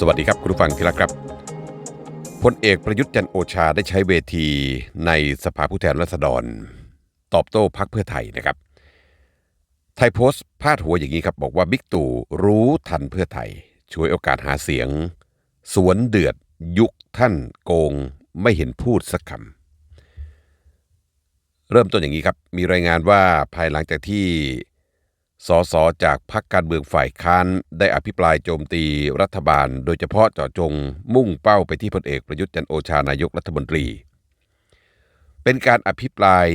สวัสดีครับคุณผู้ฟังที่รักครับพลเอกประยุทธ์จันโอชาได้ใช้เวทีในสภาผู้แทนราษฎร ตอบโต้พักเพื่อไทยนะครับ ไทยโพสต์พาดหัวอย่างนี้ครับ บอกว่าบิ๊กตู่รู้ทันเพื่อไทย ช่วยโอกาสหาเสียง สวนเดือดยุคท่านโกงไม่เห็นพูดสักคำเริ่มต้นอย่างนี้ครับ มีรายงานว่าภายหลังจากที่ สสจากพรรคการเมืองฝ่ายค้านได้อภิปรายโจมตีรัฐบาล โดยเฉพาะเจาะจงมุ่งเป้าไปที่พลเอกประยุทธ์จันโอชานายกรัฐมนตรี เป็นการอภิปราย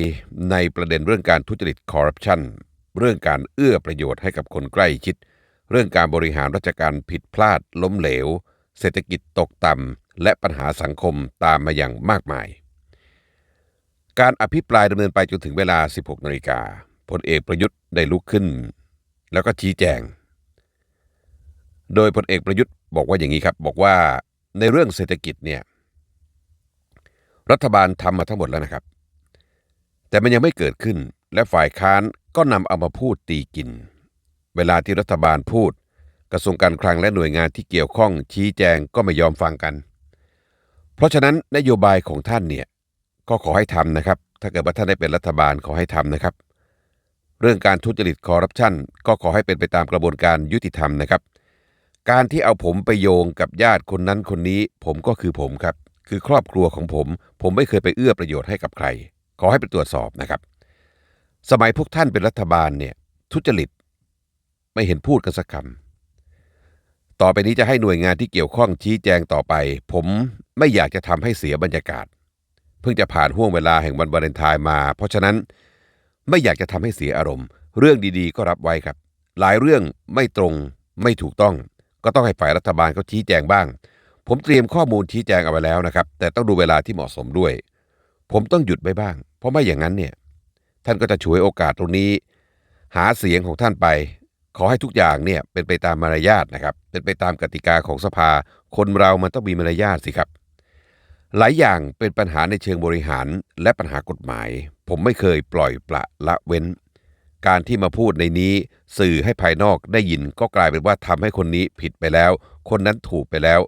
ในประเด็นเรื่องการทุจริตคอร์รัปชันเรื่องการเอื้อประโยชน์ให้กับคนใกล้ชิด เรื่องการบริหารราชการผิดพลาดล้มเหลว เศรษฐกิจตกต่ำและปัญหาสังคมตามมาอย่างมากมาย การอภิปรายดำเนินไปจนถึงเวลา 16นาฬิกา พลเอกประยุทธ์ได้ลุกขึ้น แล้วก็ชี้แจง โดยพลเอกประยุทธ์บอกว่าอย่างนี้ครับ บอกว่าในเรื่องเศรษฐกิจเนี่ยรัฐบาลทำมาทั้งหมดแล้วนะครับ แต่มันยังไม่เกิดขึ้นและฝ่ายค้านก็นำเอามาพูดตีกิน เวลาที่รัฐบาลพูด กระทรวงการคลังและหน่วยงานที่เกี่ยวข้องชี้แจงก็ไม่ยอมฟังกัน เพราะฉะนั้นนโยบายของท่านเนี่ยก็ขอให้ทำนะครับ ถ้าเกิดว่าท่านได้เป็นรัฐบาลขอให้ทำนะครับ เรื่องการทุจริตคอร์รัปชันก็ขอให้เป็นไปตามกระบวนการยุติธรรมนะครับ การที่เอาผมไปโยงกับญาติคนนั้นคนนี้ ผมก็คือผมครับ คือครอบครัวของผม ผมไม่เคยไปเอื้อประโยชน์ให้กับใคร ขอให้ไปตรวจสอบนะครับ สมัยพวกท่านเป็นรัฐบาลเนี่ยทุจริต ไม่เห็นพูดกันสักคำต่อไปนี้จะให้หน่วยงานที่เกี่ยวข้องชี้แจงต่อไป ผมไม่อยากจะทำให้เสียบรรยากาศ เพิ่งจะผ่านห่วงเวลาแห่งวันวาเลนไทน์มา เพราะฉะนั้น ไม่อยากจะทำให้เสียอารมณ์ เรื่องดีๆ ก็รับไว้ครับ หลายเรื่องไม่ตรงไม่ถูกต้อง ก็ต้องให้ฝ่ายรัฐบาลเขาชี้แจงบ้าง ผมเตรียมข้อมูลชี้แจงเอาไว้แล้วนะครับ แต่ต้องดูเวลาที่เหมาะสมด้วย ผมต้องหยุดไว้บ้าง เพราะไม่อย่างนั้นเนี่ยท่านก็จะฉวยโอกาสตรงนี้ หาเสียงของท่านไป ขอให้ทุกอย่างเนี่ยเป็นไปตามมารยาทนะครับ เป็นไปตามกติกาของสภา คนเรามันต้องมีมารยาทสิครับ หลายอย่างเป็นปัญหาในเชิงบริหารและปัญหากฎหมาย ผมไม่เคยปล่อยปละละเว้น การที่มาพูดในนี้สื่อให้ภายนอกได้ยินก็กลายเป็นว่าทำให้คนนี้ผิดไปแล้ว คนนั้นถูกไปแล้ว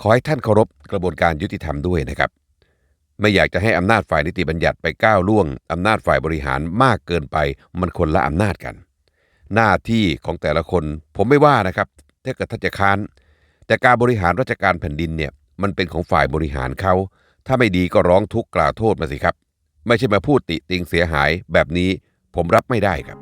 ขอให้ท่านเคารพกระบวนการยุติธรรมด้วยนะครับ ไม่อยากจะให้อำนาจฝ่ายนิติบัญญัติไปก้าวล่วงอำนาจฝ่ายบริหารมากเกินไป มันคนละอำนาจกัน หน้าที่ของแต่ละคนผมไม่ว่านะครับถ้าเกิดท่านจะค้าน แต่การบริหารราชการแผ่นดินเนี่ย มันเป็นของฝ่ายบริหารเขา ถ้าไม่ดีก็ร้องทุกข์กล่าวโทษมาสิครับ ไม่ใช่มาพูดติติงเสียหายแบบนี้ผมรับไม่ได้ครับ